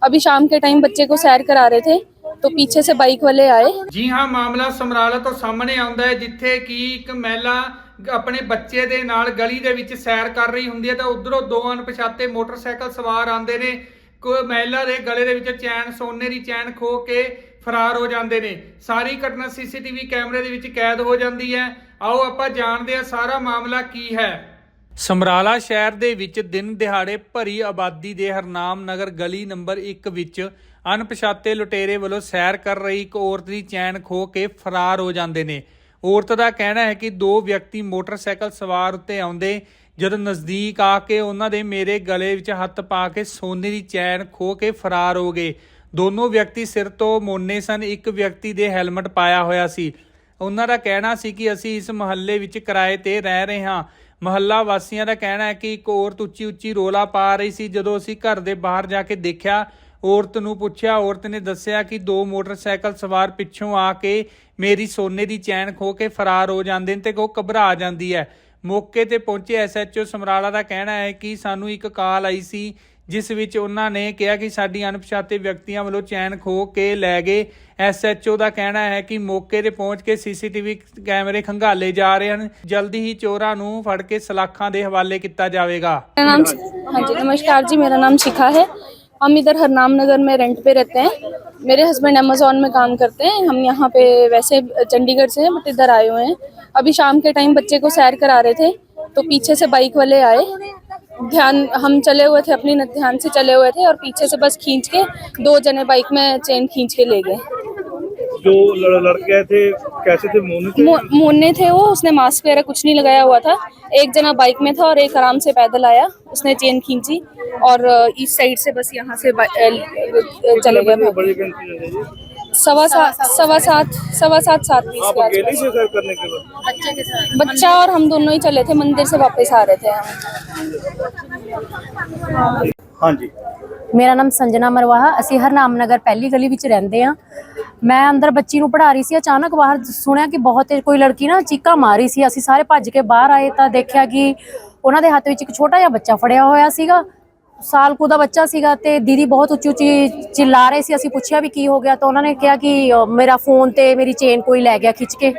अभी शाम के टाइम बच्चे को सैर करा रहे थे तो पीछे से बाइक वाले आए ਜੀ ਹਾਂ ਮਾਮਲਾ ਸਮਰਾਲਾ ਤੋਂ ਸਾਹਮਣੇ ਆਉਂਦਾ ਹੈ ਜਿੱਥੇ ਕਿ ਇੱਕ ਮਹਿਲਾ ਆਪਣੇ ਬੱਚੇ ਦੇ ਨਾਲ ਗਲੀ ਦੇ ਵਿੱਚ ਸੈਰ ਕਰ ਰਹੀ ਹੁੰਦੀ ਹੈ ਤਾਂ ਉਧਰੋਂ ਦੋ ਅਣਪਛਾਤੇ ਮੋਟਰਸਾਈਕਲ ਸਵਾਰ ਆਉਂਦੇ ਨੇ ਕੋਈ ਮਹਿਲਾ ਦੇ ਗਲੇ ਦੇ ਵਿੱਚੋਂ ਚੈਨ ਸੋਨੇ ਦੀ ਚੈਨ ਖੋ ਕੇ ਫਰਾਰ ਹੋ ਜਾਂਦੇ ਨੇ ਸਾਰੀ ਘਟਨਾ ਸੀਸੀਟੀਵੀ ਕੈਮਰੇ ਦੇ ਵਿੱਚ ਕੈਦ ਹੋ ਜਾਂਦੀ ਹੈ ਆਓ ਆਪਾਂ ਜਾਣਦੇ ਹਾਂ ਸਾਰਾ ਮਾਮਲਾ ਕੀ ਹੈ ਸਮਰਾਲਾ ਸ਼ਹਿਰ ਦੇ ਵਿੱਚ ਦਿਨ ਦਿਹਾੜੇ ਭਰੀ ਆਬਾਦੀ ਦੇ ਹਰਨਾਮ ਨਗਰ ਗਲੀ ਨੰਬਰ 1 ਵਿੱਚ ਅਣਪਛਾਤੇ ਲੁਟੇਰੇ ਵੱਲੋਂ ਸੈਰ ਕਰ ਰਹੀ ਇੱਕ ਔਰਤ ਦੀ ਚੈਨ ਖੋ ਕੇ ਫਰਾਰ ਹੋ ਜਾਂਦੇ ਨੇ। ਔਰਤ ਦਾ ਕਹਿਣਾ ਹੈ ਕਿ ਦੋ ਵਿਅਕਤੀ ਮੋਟਰਸਾਈਕਲ ਸਵਾਰ ਉੱਤੇ ਆਉਂਦੇ, ਜਦੋਂ ਨਜ਼ਦੀਕ ਆ ਕੇ ਉਹਨਾਂ ਦੇ ਮੇਰੇ ਗਲੇ ਵਿੱਚ ਹੱਥ ਪਾ ਕੇ ਸੋਨੇ ਦੀ ਚੈਨ ਖੋ ਕੇ ਫਰਾਰ ਹੋ ਗਏ। ਦੋਨੋਂ ਵਿਅਕਤੀ ਸਿਰ ਤੋਂ ਮੋਨੇ ਸਨ, ਇੱਕ ਵਿਅਕਤੀ ਦੇ ਹੈਲਮਟ ਪਾਇਆ ਹੋਇਆ ਸੀ। ਉਹਨਾਂ ਦਾ ਕਹਿਣਾ ਸੀ ਕਿ ਅਸੀਂ ਇਸ ਮੁਹੱਲੇ ਵਿੱਚ ਕਿਰਾਏ ਤੇ ਰਹਿ ਰਹੇ ਹਾਂ। ਮੁਹੱਲਾ ਵਾਸੀਆਂ ਦਾ ਕਹਿਣਾ ਹੈ ਕਿ ਇੱਕ ਔਰਤ ਉੱਚੀ ਉੱਚੀ ਰੋਲਾ ਪਾ ਰਹੀ ਸੀ। ਜਦੋਂ ਅਸੀਂ ਘਰ ਦੇ ਬਾਹਰ ਜਾ ਕੇ ਦੇਖਿਆ, ਔਰਤ ਨੂੰ ਪੁੱਛਿਆ, ਔਰਤ ਨੇ ਦੱਸਿਆ ਕਿ ਦੋ ਮੋਟਰਸਾਈਕਲ ਸਵਾਰ ਪਿੱਛੋਂ ਆ ਕੇ ਮੇਰੀ ਸੋਨੇ ਦੀ ਚੈਨ ਖੋ ਕੇ ਫਰਾਰ ਹੋ ਜਾਂਦੇ ਨੇ ਤੇ ਉਹ ਘਬਰਾ ਜਾਂਦੀ ਹੈ। ਮੌਕੇ ਤੇ ਪਹੁੰਚੇ ਐਸਐਚਓ ਸਮਰਾਲਾ ਦਾ ਕਹਿਣਾ ਹੈ ਕਿ ਸਾਨੂੰ ਇੱਕ ਕਾਲ ਆਈ ਸੀ ਜਿਸ ਵਿੱਚ ਉਹਨਾਂ ਨੇ ਕਿਹਾ ਕਿ ਸਾਡੀ ਅਣਪਛਾਤੇ ਵਿਅਕਤੀਆਂ ਵੱਲੋਂ ਚੈਨ ਖੋ ਕੇ ਲੈ ਗਏ ਐਸਐਚਓ ਦਾ ਕਹਿਣਾ ਹੈ ਕਿ ਮੌਕੇ ਤੇ ਪਹੁੰਚ ਕੇ ਸੀਸੀਟੀਵੀ ਕੈਮਰੇ ਖੰਗਾਲੇ ਜਾ ਰਹੇ ਹਨ ਜਲਦੀ ਹੀ ਚੋਰਾਂ ਨੂੰ ਫੜ ਕੇ ਸਲਾਖਾਂ ਦੇ ਹਵਾਲੇ ਕੀਤਾ ਜਾਵੇਗਾ मेरा नाम हाँ जी नमस्कार जी मेरा नाम शिखा है हम इधर हरनाम नगर में रेंट पे रहते हैं मेरे हस्बैंड अमेजोन में काम करते हैं हम यहाँ पे वैसे चंडीगढ़ से हैं बट इधर आए हुए हैं अभी शाम के टाइम बच्चे को सैर करा रहे थे तो पीछे से बाइक वाले आए ध्यान हम चले हुए थे अपनी ध्यान से चले हुए थे और पीछे से बस खींच के दो जने बाइक में चेन खींच के ले गए। जो लड़के थे कैसे थे? मोने थे? मो- मोने थे वो उसने मास्क वगैरह कुछ नहीं लगाया हुआ था। एक जना बाइक में था और एक आराम से पैदल आया उसने चेन खींची और इस साइड से बस यहाँ से चले गए। भाग। बड़े गिनती में थे जी सवा सात सवा सात सवा सात सात बीस आप के अकेले आसपास से सैर करने के बाद बच्चा और हम दोनों ही चले थे मंदिर से वापस आ रहे थे हम हाँ जी ਮੇਰਾ ਨਾਮ ਸੰਜਨਾ ਮਰਵਾਹਾ ਅਸੀਂ ਹਰਨਾਮ ਨਗਰ ਪਹਿਲੀ ਗਲੀ ਵਿੱਚ ਰਹਿੰਦੇ ਆ ਮੈਂ ਅੰਦਰ ਬੱਚੀ ਨੂੰ ਪੜ੍ਹਾ ਰਹੀ ਸੀ ਅਚਾਨਕ ਬਾਹਰ ਸੁਣਿਆ ਕਿ ਬਹੁਤ ਤੇਜ਼ ਕੋਈ ਲੜਕੀ ਨਾ ਚੀਕਾਂ ਮਾਰ ਰਹੀ ਸੀ ਅਸੀਂ ਸਾਰੇ ਭੱਜ ਕੇ ਬਾਹਰ ਆਏ ਤਾਂ ਦੇਖਿਆ ਕਿ ਉਹਨਾਂ ਦੇ ਹੱਥ ਵਿੱਚ ਇੱਕ ਛੋਟਾ ਜਿਹਾ ਬੱਚਾ ਫੜਿਆ ਹੋਇਆ ਸੀਗਾ ਸਾਲ ਕੁ ਦਾ ਬੱਚਾ ਸੀਗਾ ਤੇ ਦੀਦੀ ਬਹੁਤ ਉੱਚੀ ਉੱਚੀ ਚਿল্ਲਾ ਰਹੇ ਸੀ। ਅਸੀਂ ਪੁੱਛਿਆ ਵੀ ਕੀ ਹੋ ਗਿਆ ਤਾਂ ਉਹਨਾਂ ਨੇ ਕਿਹਾ ਕਿ ਮੇਰਾ ਫੋਨ ਤੇ ਮੇਰੀ ਚੇਨ ਕੋਈ ਲੈ ਗਿਆ ਖਿੱਚ ਕੇ।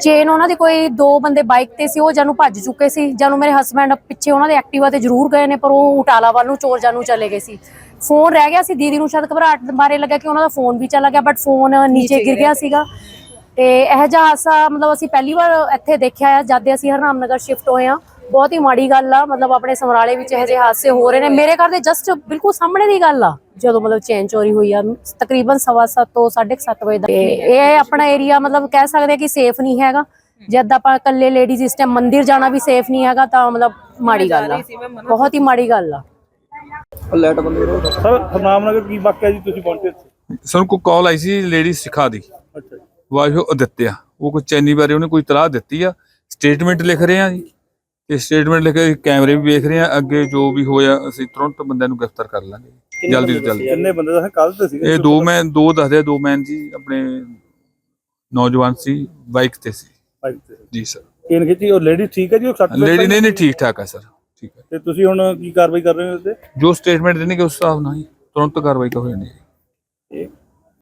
ਚੇਨ ਉਹਨਾਂ ਦੇ ਕੋਈ ਦੋ ਬੰਦੇ ਬਾਈਕ ਤੇ ਸੀ ਉਹ ਜਾਨੂੰ ਭੱਜ ਚੁੱਕੇ ਸੀ। ਜਾਨੂੰ ਮੇਰੇ ਹਸਬੰਡ ਪਿੱਛੇ ਉਹਨਾਂ ਦੇ ਐਕਟਿਵਾ ਤੇ ਜ਼ਰੂਰ ਗਏ ਨੇ ਪਰ ਉਹ ਉਟਾਲਾ ਵੱਲ ਨੂੰ ਚੋਰ ਜਾਨੂੰ ਚਲੇ ਗਏ ਸੀ। ਫੋਨ ਰਹਿ ਗਿਆ ਸੀ ਦੀਦੀ ਨੂੰ ਸ਼ਾਇਦ ਘਬਰਾਹਟ ਬਾਰੇ ਲੱਗਾ ਕਿ ਉਹਨਾਂ ਦਾ ਫੋਨ ਵੀ ਚਲਾ ਗਿਆ ਬਟ ਫੋਨ ਨੀਚੇ ਗਿਰ ਗਿਆ ਸੀਗਾ। ਤੇ ਇਹ ਜਿਹਾ ਹਾਦਸਾ ਮਤਲਬ ਅਸੀਂ ਪਹਿਲੀ ਵਾਰ ਇੱਥੇ ਦੇਖਿਆ ਆ ਜਦ ਅਸੀਂ ਹਰਨਾਮ ਨਗਰ ਸ਼ਿਫਟ ਹੋਏ ਆ। ਬਹੁਤ ਹੀ ਮਾੜੀ ਗੱਲ ਆ ਮਤਲਬ ਆਪਣੇ ਸਮਰਾਲੇ ਵਿੱਚ ਇਹੋ ਜਿਹੇ ਹਾਦਸੇ ਹੋ ਰਹੇ ਨੇ। ਮੇਰੇ ਘਰ ਦੇ ਜਸਟ ਬਿਲਕੁਲ ਸਾਹਮਣੇ ਦੀ ਗੱਲ ਆ ਜਦੋਂ ਮਤਲਬ ਚੇਨ ਚੋਰੀ ਹੋਈ ਆ ਤਕਰੀਬਨ ਸਵਾ ਸੱਤ ਤੋਂ 7:30 ਵਜੇ ਦਾ। ਇਹ ਆਪਣਾ ਏਰੀਆ ਮਤਲਬ ਕਹਿ ਸਕਦੇ ਆ ਕਿ ਸੇਫ ਨਹੀਂ ਹੈਗਾ। ਜਦ ਆਪਾਂ ਇਕੱਲੇ ਲੇਡੀਜ਼ ਇਸ ਟਾਈਮ ਮੰਦਿਰ ਜਾਣਾ ਵੀ ਸੇਫ ਨਹੀਂ ਹੈਗਾ ਤਾਂ ਮਤਲਬ ਮਾੜੀ ਗੱਲ ਆ। ਬਹੁਤ ਹੀ ਮਾੜੀ ਗੱਲ ਆ। ਸਰ ਹਰਨਾਮ ਨਗਰ ਕੀ ਵਾਕਿਆ ਜੀ ਤੁਸੀਂ ਪਹੁੰਚੇ ਸਾਨੂੰ ਕੋਈ ਕਾਲ ਆਈ ਸੀ ਲੇਡੀ ਸਿਖਾ ਦੀ। ਅੱਛਾ ਜੀ। ਵਾਹਿਓ ਅਦਿੱਤਿਆ। ਉਹ ਕੋਈ ਚੈਨੀ ਬਾਰੇ ਉਹਨੇ ਕੋਈ ਤਲਾਹ ਦਿੱਤੀ ਆ? ਸਟੇਟਮੈਂਟ ਲਿਖ ਰਹੇ ਆ ਜੀ? ਤੇ ਸਟੇਟਮੈਂਟ ਲਿਖ ਕੇ ਕੈਮਰੇ ਵੀ ਵੇਖ ਰਹੇ ਆ ਅੱਗੇ ਜੋ ਵੀ ਹੋਇਆ ਅਸੀਂ ਤੁਰੰਤ ਬੰਦਿਆਂ ਨੂੰ ਗ੍ਰਿਫਤਾਰ ਕਰ ਲਾਂਗੇ। ਜਲਦੀ ਤੋਂ ਜਲਦੀ। ਕਿੰਨੇ ਬੰਦੇ ਦਾ ਕੱਲ ਤੇ ਸੀਗੇ ਇਹ ਦੋ ਮੈਂ ਦੋ ਦੱਸਦੇ ਦੋ ਮੈਨ ਜੀ ਆਪਣੇ ਨੌਜਵਾਨ ਸੀ ਬਾਈਕ ਤੇ ਸੀ। ਬਾਈਕ ਤੇ ਜੀ ਸਰ। ਚੇਨ ਖਿੱਚੀ? ਉਹ ਲੇਡੀ ਠੀਕ ਹੈ ਜੀ? ਉਹ ਸੱਟ ਲੇਡੀ ਨਹੀਂ ਨਹੀਂ ਠੀਕ ਠਾਕ ਆ ਸਰ। ਠੀਕ ਹੈ। ਤੇ ਤੁਸੀਂ ਹੁਣ ਕੀ ਕਾਰਵਾਈ ਕਰ ਰਹੇ ਹੋ ਇਹਦੇ ਜੋ ਸਟੇਟਮੈਂਟ ਦੇਣਗੇ ਉਸ ਹਿਸਾਬ ਨਾਲ ਹੀ ਤੁਰੰਤ ਕਾਰਵਾਈ ਕਰੋ ਜੀ